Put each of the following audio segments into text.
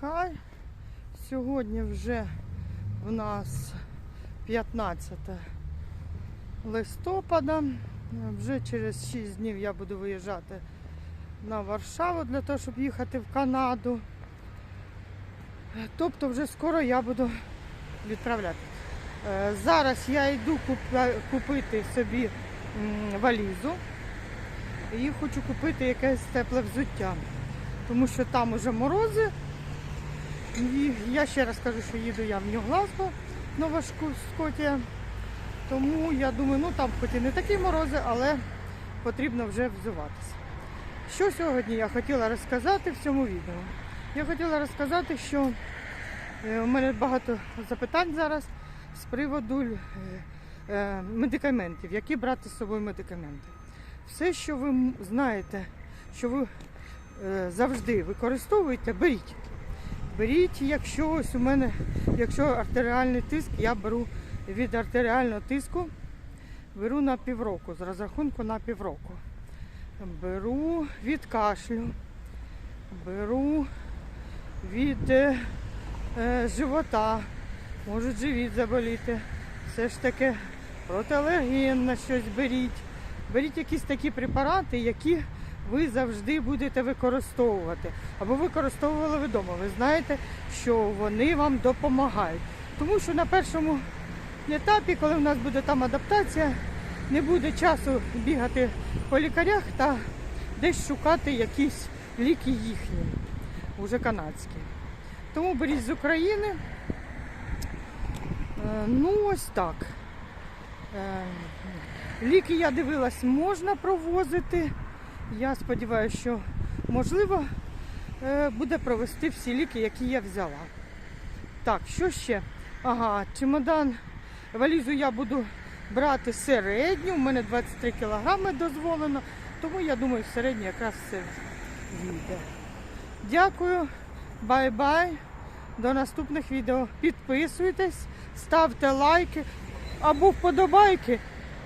хай. Сьогодні вже в нас 15 листопада. Вже через 6 днів я буду виїжджати на Варшаву для того, щоб їхати в Канаду. Тобто вже скоро я буду відправляти. Е, Зараз я йду купити собі валізу і хочу купити якесь тепле взуття, тому що там уже морози. Я ще раз кажу, що їду я в Нью-Глазго, Нова Скотія. Тому я думаю, ну там хоч і не такі морози, але потрібно вже взуватися. Що сьогодні я хотіла розказати в цьому відео? Я хотіла розказати, що е, у мене багато запитань зараз з приводу е, е, медикаментів, які брати з собою медикаменти. Все, що ви знаєте, що ви е, завжди використовуєте, беріть. Беріть, якщо ось у мене, якщо артеріальний тиск, я беру від артеріального тиску, беру на півроку, з розрахунку на півроку. Беру від кашлю, беру від е, е, живота, може живіт заболіти. Все ж таки протиалергенне щось беріть. Беріть якісь такі препарати, які ви завжди будете використовувати. Або використовували ви вдома. Ви знаєте, що вони вам допомагають. Тому що на першому етапі, коли в нас буде там адаптація, не буде часу бігати по лікарях та десь шукати якісь ліки їхні, уже канадські. Тому беріть з України. Е, Ну, ось так. Е, Ліки я дивилась, можна провозити. Я сподіваюся, що можливо е, буде провести всі ліки, які я взяла. Так, що ще? Ага, чемодан, валізу я буду брати середню. У мене 23 кілограми дозволено, тому я думаю, середню якраз все вийде. Дякую, бай-бай. До наступних відео. Підписуйтесь, ставте лайки або вподобайки,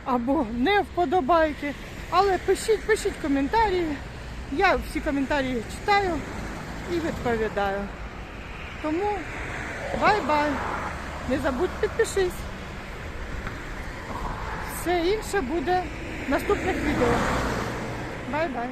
або не вподобайки. Але пишіть, пишіть коментарі. Я всі коментарі читаю і відповідаю. Тому бай-бай. Не забудь підпишись. Все інше буде в наступних відео. Бай-бай.